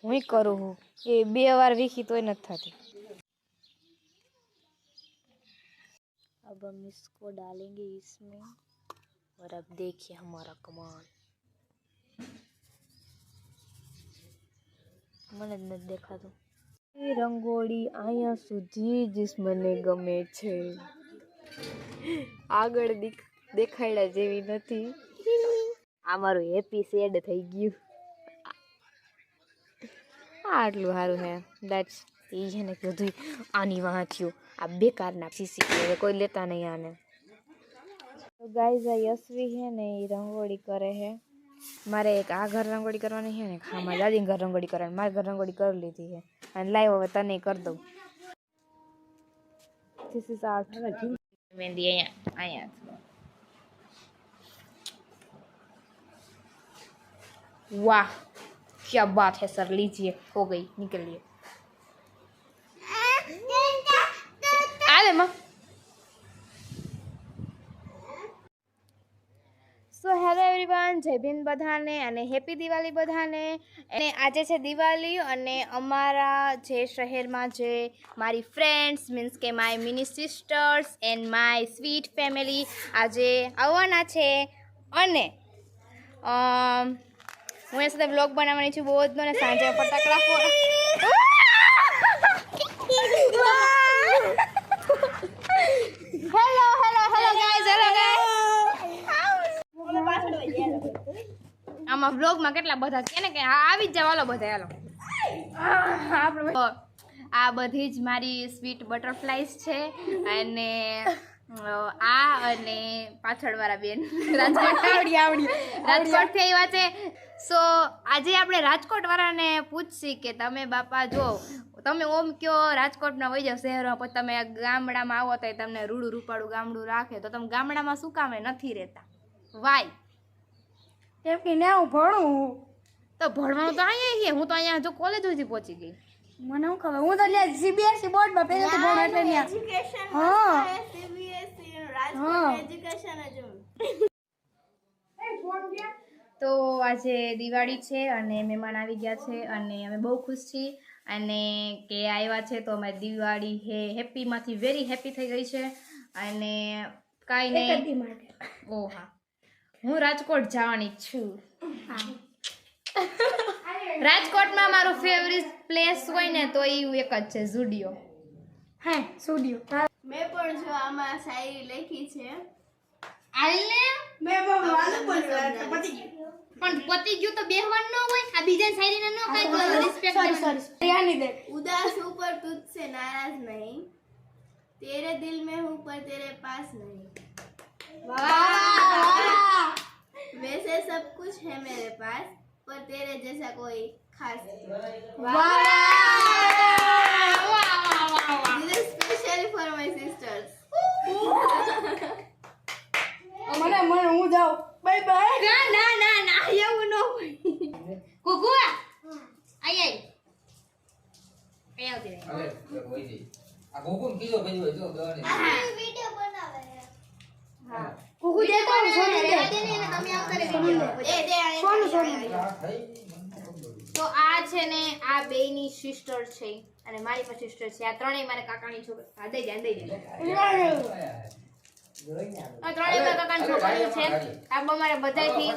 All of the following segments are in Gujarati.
હું કરું હું એ બે વાર વીખી તોય નથી થતી अब हम इसको डालेंगे इसमें और अब देखिए हमारा कमाल મને જ નથી દેખાતું એ રંગોળી અહીંયા સુધી જ મને ગમે છે. આગળ દેખ- દેખાડ્યા જેવી નથી. આ મારું હેપી સેડ થઈ ગયું. આટલું સારું હે. દેટ્સ એ છે ને કીધું આની વાંચ્યું આ બેકારના હવે કોઈ લેતા નહીં આને. તો ગાઈઝ આ યશવી છે ને એ રંગોળી કરે છે મારે એક આ ઘર રંગોળી કરવાની છે ને હા, મારા દાદી ઘર રંગોળી કરવાની. મારે ઘર રંગોળી કરી લીધી છે. અને લાવ હવે તને કરી દઉં ધીસ ઇઝ આર મહેંદી અહીંયા અહીંયા वाह क्या बात है सर लीजिए हो गई निकलिए आले माँ so hello everyone Jai Bhim બધાને અને હેપી દિવાળી બધાને. અને આજે છે દિવાળી અને અમારા જે શહેરમાં જે મારી ફ્રેન્ડ્સ મીન્સ કે my mini sisters and my sweet family આજે આવવાના છે. અને હું એ સાથે બ્લોગ બનાવવાની છું. બહુ જ અને સાંજે ફટાકડા hello hello hello guys hello guys આમાં વ્લોગમાં કેટલા બધા છે ને કે આવી જ જવાલો બધા હાલો. આપણે આ બધી જ મારી સ્વીટ બટરફ્લાઈઝ છે અને આ અને પાછળવાળા બેન. રાજકોટ આવડી આવડી રાજકોટથી આવ્યા છે. સો આજે આપણે રાજકોટ વાળાને પૂછશી કે તમે બાપા જો તમે ઓમ કયો રાજકોટના વહી જાવ શહેરમાં પછી તમે ગામડામાં આવો તો તમને રૂડું રૂપાળું ગામડું રાખે તો તમે ગામડામાં શું કામે નથી રહેતા? વાય કેમ કે ના હું ભણું તો ભણવાનું તો અહીંયા છે. હું તો અહીંયા જો કોલેજ સુધી પહોંચી ગઈ. મને શું ખબર? હું તો ત્યાં સીબીએસઈ બોર્ડમાં તો ભણ એટલે ત્યાં હા. હા. તો આજે દિવાળી છે અને મહેમાન આવી ગયા છે અને અમે બહુ ખુશ છીએ. અને કે આવ્યા છે તો અમે દિવાળી હે હેપીમાંથી વેરી હેપી થઈ ગઈ છે. અને કાંઈ નહીં. ઓ હા. હું રાજકોટ જવાની છું. રાજકોટમાં મારું ફેવરિટ પ્લેસ હોય ને તો એ એક જ છે ઝુડિયો હા સ્ટુડિયો મેં પણ જો આમાં શાયરી લખી છે. આલે મેં પણ વાલું બોલ્યું પતિ ગયું. પણ પતિ ગયું તો બેહવાન ન હોય? આ બીજા શાયરીને ન કાઈ બોલ રિસ્પેક્ટ સોરી સોરી યાની દે. ઉદાસ ઉપર તુજસે નારાજ નહીં. તેરે દિલ મે હું પર તેરે પાસ નહીં. वैसे सब कुछ है मेरे पास पर तेरे जैसा कोई खास This is specially for my sisters. મને મને હું જાઉં બાય બાય ના ના ના ના એવું ન હોય કુકુ આઈ આઈ આઈ આવતી રહે. અરે કોઈ દી આ ગોકુલ કીધો ભાઈ જો દવાને કુકુ દે તો સોનું દે. તમે આવતા એ દે સોનું સોનું ખબર. તો આ છે ને આ બેયની સિસ્ટર છે. અને મારી પણ સિસ્ટર છે. આ ત્રણેય મારા કાકાની છોકરી. આ દઈ જાય દઈ જાય આ ત્રણેય મારા કાકાની છોકરીઓ છે. આ અમારા બધાયથી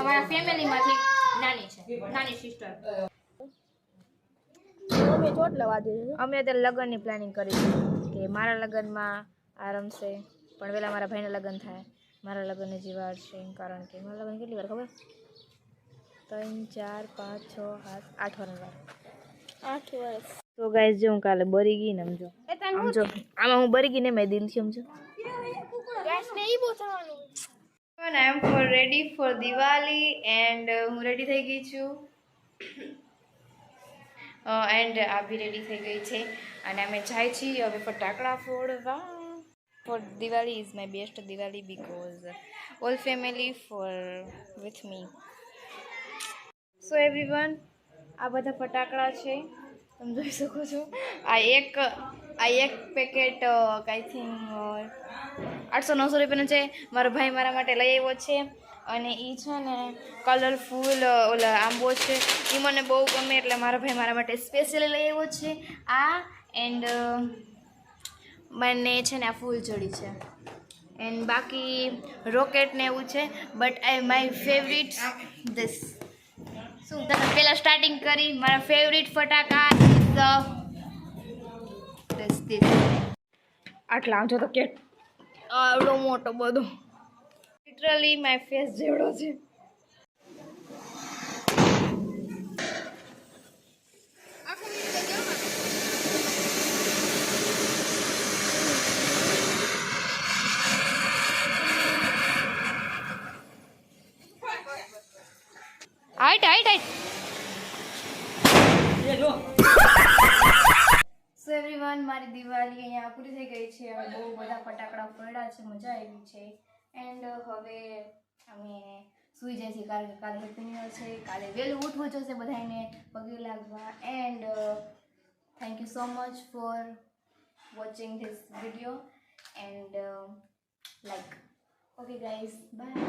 અમારા ફેમિલીમાંથી નાની છે. નાની સિસ્ટર અમે ચોટ લવા દે અમે અત્યારે લગ્નની પ્લાનિંગ કરી છે. કે મારા લગ્નમાં આ રમશે. પણ પહેલાં મારા ભાઈના લગ્ન થાય મારા લગ્નની જે વાર છે કારણ કે મારા લગ્ન કેટલી વાર ખબર ત્રણ ચાર પાંચ છ સાત આઠ વર્ષ વાર આઠ વર્ષ તો ગાઈસ જો હું કાલે બરી ગઈ ને સમજો સમજો આમાં હું બરી ગઈ ને મેં દિલથી સમજો ગેસ ને ઈ બોથવાનું I am for ready for Diwali and હું રેડી થઈ ગઈ છું એન્ડ આ બી રેડી થઈ ગઈ છે અને અમે જાય છીએ હવે ફટાકડા ફોડવા for Diwali is my best Diwali because all family for with me so everyone આ બધા ફટાકડા છે. તમે જોઈ શકો છો. આ એક આ એક પેકેટ આઈ થિંક આઠસો નવસો રૂપિયાનું છે. મારો ભાઈ મારા માટે લઈ આવ્યો છે. અને એ છે ને કલરફુલ ઓલા આંબો છે. એ મને બહુ ગમે એટલે મારા ભાઈ મારા માટે સ્પેશિયલી લઈ આવ્યો છે. આ એન્ડ મને છે ને આ ફૂલ ચડી છે. એન્ડ બાકી રોકેટ ને એવું છે but I my favourite this શું તમે પહેલાં સ્ટાર્ટિંગ કરી મારા ફેવરિટ ફટાકા ધીસ ધીસ આટલા આમ તો કે આવડો મોટો બધો. લિટરલી માય ફેસ જેવડો છે. એવરીવન મારી દિવાળી અહીંયા પૂરી થઈ ગઈ છે હવે બહુ બધા ફટાકડા ફોડ્યા છે, મજા આવી છે. એન્ડ હવે અમે સૂઈ જાય છે કારણ કે કાલે હેપી છે, કાલે વહેલું ઉઠવું જશે બધાને પગે લાગવા. And thank you so much for watching this video and like okay guys bye